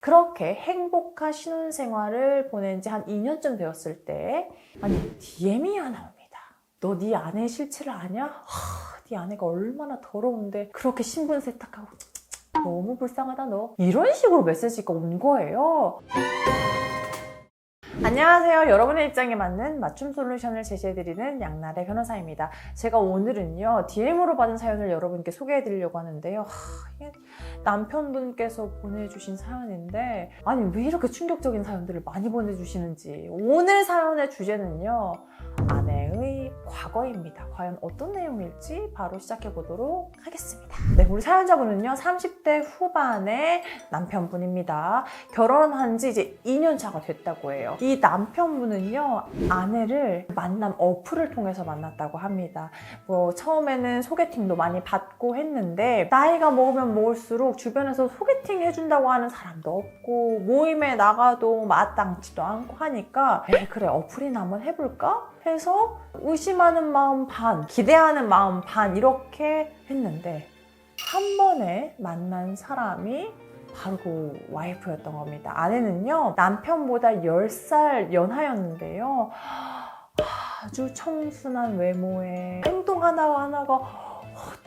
그렇게 행복한 신혼생활을 보낸 지 한 2년쯤 되었을 때 아니 DM이 하나 옵니다. 너 네 아내의 실체를 아냐? 하, 네 아내가 얼마나 더러운데 그렇게 신분 세탁하고 너무 불쌍하다 너 이런 식으로 메시지가 온 거예요. 안녕하세요. 여러분의 입장에 맞는 맞춤 솔루션을 제시해드리는 양날의 변호사입니다. 제가 오늘은요, DM으로 받은 사연을 여러분께 소개해드리려고 하는데요. 하, 남편분께서 보내주신 사연인데, 아니, 왜 이렇게 충격적인 사연들을 많이 보내주시는지. 오늘 사연의 주제는요, 아내의 과거입니다. 과연 어떤 내용일지 바로 시작해 보도록 하겠습니다. 네, 우리 사연자분은요, 30대 후반의 남편분입니다. 결혼한 지 이제 2년 차가 됐다고 해요. 이 남편분은요, 아내를 만남 어플을 통해서 만났다고 합니다. 뭐, 처음에는 소개팅도 많이 받고 했는데, 나이가 먹으면 먹을수록 주변에서 소개팅 해준다고 하는 사람도 없고, 모임에 나가도 마땅치도 않고 하니까, 그래, 어플이나 한번 해볼까? 해서 의심 하는 마음 반, 기대하는 마음 반, 이렇게 했는데, 한 번에 만난 사람이 바로 그 와이프였던 겁니다. 아내는요, 남편보다 10살 연하였는데요. 아주 청순한 외모에 행동 하나하나가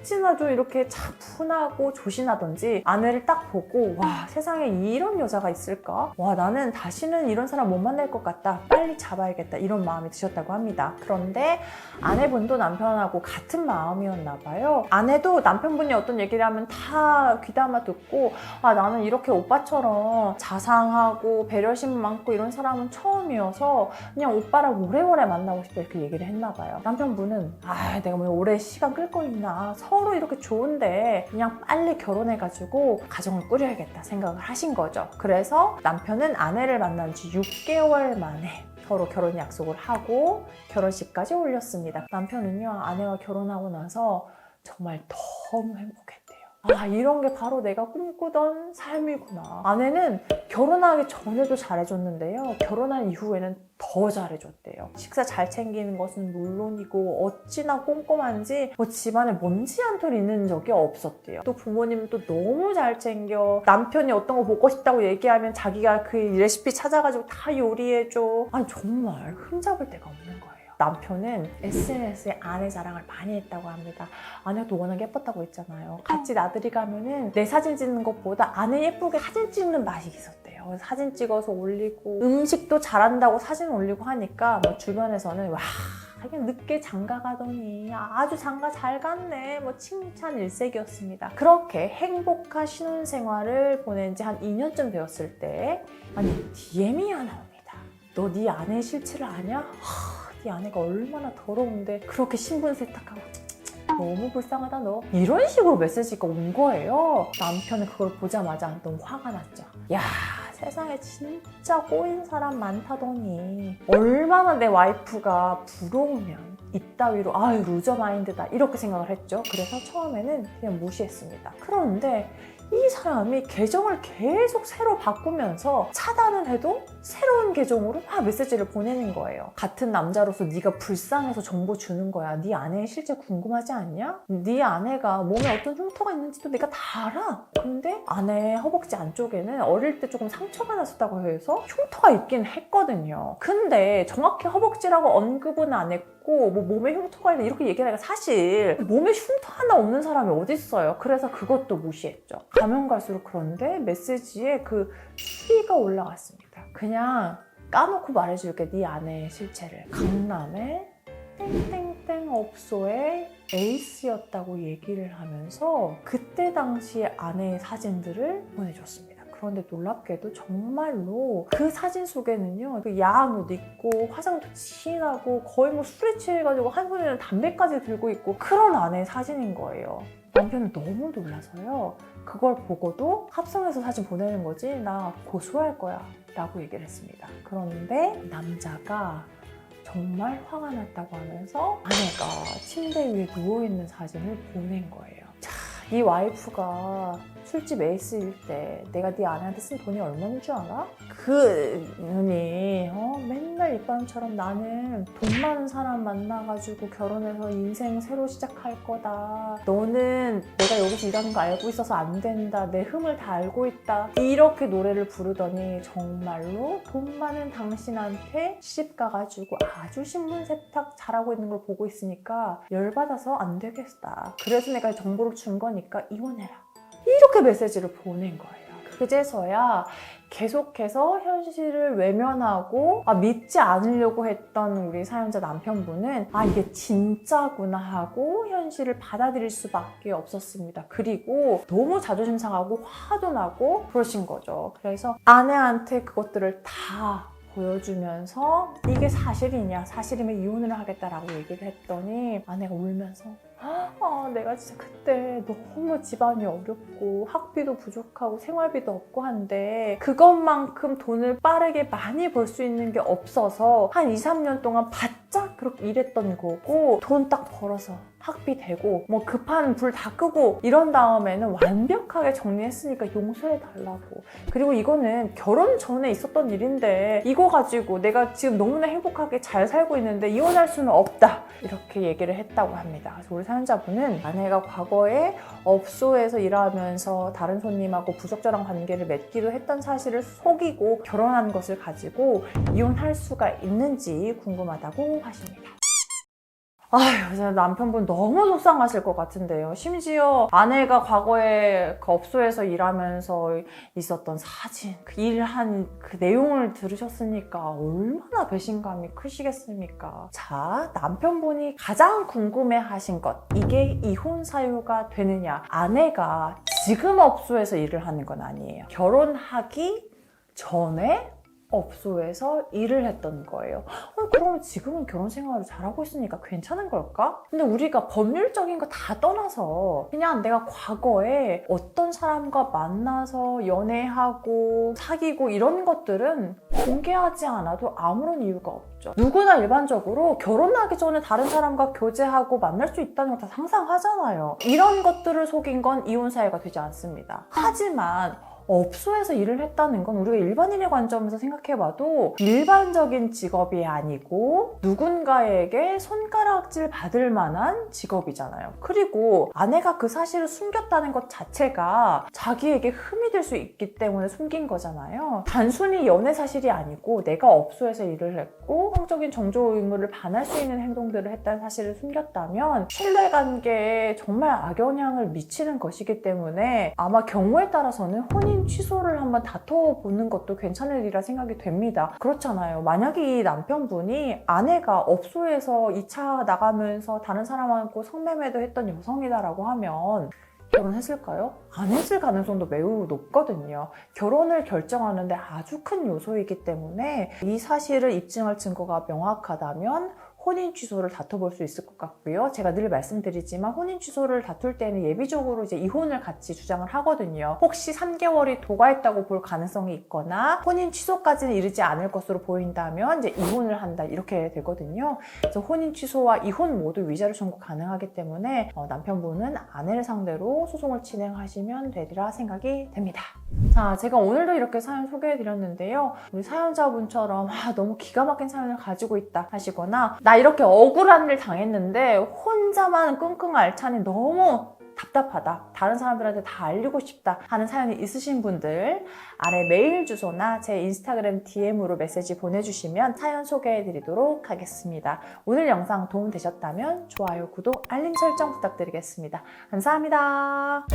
어찌나 좀 이렇게 차분하고 조신하던지 아내를 딱 보고 와 세상에 이런 여자가 있을까? 와 나는 다시는 이런 사람 못 만날 것 같다. 빨리 잡아야겠다. 이런 마음이 드셨다고 합니다. 그런데 아내분도 남편하고 같은 마음이었나 봐요. 아내도 남편분이 어떤 얘기를 하면 다 귀담아 듣고 아 나는 이렇게 오빠처럼 자상하고 배려심 많고 이런 사람은 처음이어서 그냥 오빠랑 오래오래 만나고 싶다 이렇게 얘기를 했나 봐요. 남편분은 아 내가 뭐 오래 시간 끌 거 있나 서로 이렇게 좋은데 그냥 빨리 결혼해가지고 가정을 꾸려야겠다 생각을 하신 거죠. 그래서 남편은 아내를 만난 지 6개월 만에 서로 결혼 약속을 하고 결혼식까지 올렸습니다. 남편은요 아내와 결혼하고 나서 정말 너무 행복했대요. 아 이런 게 바로 내가 꿈꾸던 삶이구나. 아내는 결혼하기 전에도 잘해줬는데요. 결혼한 이후에는 더 잘해줬대요. 식사 잘 챙기는 것은 물론이고 어찌나 꼼꼼한지 뭐 집안에 먼지 한 톨 있는 적이 없었대요. 또 부모님은 또 너무 잘 챙겨 남편이 어떤 거 먹고 싶다고 얘기하면 자기가 그 레시피 찾아가지고 다 요리해줘. 아니 정말 흠잡을 데가 없는 거예요. 남편은 SNS에 아내 자랑을 많이 했다고 합니다. 아내도 워낙 예뻤다고 했잖아요. 같이 나들이 가면은 내 사진 찍는 것보다 아내 예쁘게 사진 찍는 맛이 있었대요. 사진 찍어서 올리고 음식도 잘한다고 사진 올리고 하니까 뭐 주변에서는 와 그냥 늦게 장가 가더니 아주 장가 잘 갔네 뭐 칭찬 일색이었습니다. 그렇게 행복한 신혼생활을 보낸 지 한 2년쯤 되었을 때 아니 DM이 하나 옵니다. 너 네 아내의 실체를 아냐? 하, 네 아내가 얼마나 더러운데 그렇게 신분 세탁하고 너무 불쌍하다 너. 이런 식으로 메시지가 온 거예요. 남편은 그걸 보자마자 너무 화가 났죠. 야 세상에 진짜 꼬인 사람 많다더니 얼마나 내 와이프가 부러우면 이따위로 아유 루저 마인드다 이렇게 생각을 했죠 그래서 처음에는 그냥 무시했습니다 그런데 이 사람이 계정을 계속 새로 바꾸면서 차단을 해도 새로운 계정으로 막 메시지를 보내는 거예요. 같은 남자로서 네가 불쌍해서 정보 주는 거야. 네 아내의 실제 궁금하지 않냐? 네 아내가 몸에 어떤 흉터가 있는지도 내가 다 알아. 근데 아내 허벅지 안쪽에는 어릴 때 조금 상처가 났었다고 해서 흉터가 있긴 했거든요. 근데 정확히 허벅지라고 언급은 안 했고 뭐 몸에 흉터가 있다 이렇게 얘기하니까 사실 몸에 흉터 하나 없는 사람이 어디 있어요. 그래서 그것도 무시했죠. 가면 갈수록 그런데 메시지에 그 수위가 올라갔습니다. 그냥 까놓고 말해줄게 네 아내의 실체를 강남의 땡땡땡 업소의 에이스였다고 얘기를 하면서 그때 당시에 아내의 사진들을 보내줬습니다. 그런데 놀랍게도 정말로 그 사진 속에는요 그 야한 옷 입고 화장도 진하고 거의 뭐 술에 취해가지고 한 손에는 담배까지 들고 있고 그런 아내의 사진인 거예요. 남편은 너무 놀라서요. 그걸 보고도 합성해서 사진 보내는 거지 나 고소할 거야 라고 얘기를 했습니다. 그런데 남자가 정말 화가 났다고 하면서 아내가 침대 위에 누워있는 사진을 보낸 거예요. 자, 이 와이프가 술집 에이스일 때 내가 네 아내한테 쓴 돈이 얼마인 줄 알아? 그 눈이 어, 맨날 이밤처럼 나는 돈 많은 사람 만나가지고 결혼해서 인생 새로 시작할 거다. 너는 내가 여기서 일하는 거 알고 있어서 안 된다. 내 흠을 다 알고 있다. 이렇게 노래를 부르더니 정말로 돈 많은 당신한테 시집 가가지고 아주 신분 세탁 잘하고 있는 걸 보고 있으니까 열받아서 안 되겠다. 그래서 내가 정보를 준 거니까 이혼해라. 이렇게 메시지를 보낸 거예요. 그제서야 계속해서 현실을 외면하고 아, 믿지 않으려고 했던 우리 사연자 남편분은 아 이게 진짜구나 하고 현실을 받아들일 수밖에 없었습니다. 그리고 너무 자존심 상하고 화도 나고 그러신 거죠. 그래서 아내한테 그것들을 다 보여주면서 이게 사실이냐 사실이면 이혼을 하겠다라고 얘기를 했더니 아내가 울면서 아, 내가 진짜 그때 너무 집안이 어렵고 학비도 부족하고 생활비도 없고 한데 그것만큼 돈을 빠르게 많이 벌 수 있는 게 없어서 한 2, 3년 동안 바짝 그렇게 일했던 거고 돈 딱 벌어서 학비 되고 뭐 급한 불 다 끄고 이런 다음에는 완벽하게 정리했으니까 용서해 달라고 그리고 이거는 결혼 전에 있었던 일인데 이거 가지고 내가 지금 너무나 행복하게 잘 살고 있는데 이혼할 수는 없다 이렇게 얘기를 했다고 합니다. 그래서 우리 사연자분은 아내가 과거에 업소에서 일하면서 다른 손님하고 부적절한 관계를 맺기도 했던 사실을 속이고 결혼한 것을 가지고 이혼할 수가 있는지 궁금하다고 하십니다. 아휴, 남편분 너무 속상하실 것 같은데요. 심지어 아내가 과거에 그 업소에서 일하면서 있었던 사진, 그 일한 그 내용을 들으셨으니까 얼마나 배신감이 크시겠습니까? 자, 남편분이 가장 궁금해 하신 것. 이게 이혼 사유가 되느냐? 아내가 지금 업소에서 일을 하는 건 아니에요. 결혼하기 전에 업소에서 일을 했던 거예요. 어, 그럼 지금은 결혼 생활을 잘하고 있으니까 괜찮은 걸까? 근데 우리가 법률적인 거 다 떠나서 그냥 내가 과거에 어떤 사람과 만나서 연애하고 사귀고 이런 것들은 공개하지 않아도 아무런 이유가 없죠. 누구나 일반적으로 결혼하기 전에 다른 사람과 교제하고 만날 수 있다는 걸다 상상하잖아요. 이런 것들을 속인 건 이혼 사유가 되지 않습니다. 하지만 업소에서 일을 했다는 건 우리가 일반인의 관점에서 생각해봐도 일반적인 직업이 아니고 누군가에게 손가락질 받을 만한 직업이잖아요. 그리고 아내가 그 사실을 숨겼다는 것 자체가 자기에게 흠이 될 수 있기 때문에 숨긴 거잖아요. 단순히 연애 사실이 아니고 내가 업소에서 일을 했고 성적인 정조 의무를 반할 수 있는 행동들을 했다는 사실을 숨겼다면 신뢰관계에 정말 악영향을 미치는 것이기 때문에 아마 경우에 따라서는 혼인 취소를 한번 다퉈보는 것도 괜찮을 일이라 생각이 됩니다. 그렇잖아요. 만약에 이 남편분이 아내가 업소에서 2차 나가면서 다른 사람하고 성매매도 했던 여성이다라고 하면 결혼했을까요? 안 했을 가능성도 매우 높거든요. 결혼을 결정하는데 아주 큰 요소이기 때문에 이 사실을 입증할 증거가 명확하다면 혼인 취소를 다퉈볼 수 있을 것 같고요. 제가 늘 말씀드리지만 혼인 취소를 다툴 때는 예비적으로 이제 이혼을 같이 주장을 하거든요. 혹시 3개월이 도과했다고 볼 가능성이 있거나 혼인 취소까지는 이르지 않을 것으로 보인다면 이제 이혼을 한다 이렇게 되거든요. 그래서 혼인 취소와 이혼 모두 위자료 청구 가능하기 때문에 어, 남편분은 아내를 상대로 소송을 진행하시면 되리라 생각이 됩니다. 자, 제가 오늘도 이렇게 사연 소개해 드렸는데요. 우리 사연자분처럼 아, 너무 기가 막힌 사연을 가지고 있다 하시거나 나 이렇게 억울한 일 당했는데 혼자만 끙끙 앓자니 너무 답답하다. 다른 사람들한테 다 알리고 싶다 하는 사연이 있으신 분들 아래 메일 주소나 제 인스타그램 DM으로 메시지 보내주시면 사연 소개해 드리도록 하겠습니다. 오늘 영상 도움 되셨다면 좋아요, 구독, 알림 설정 부탁드리겠습니다. 감사합니다.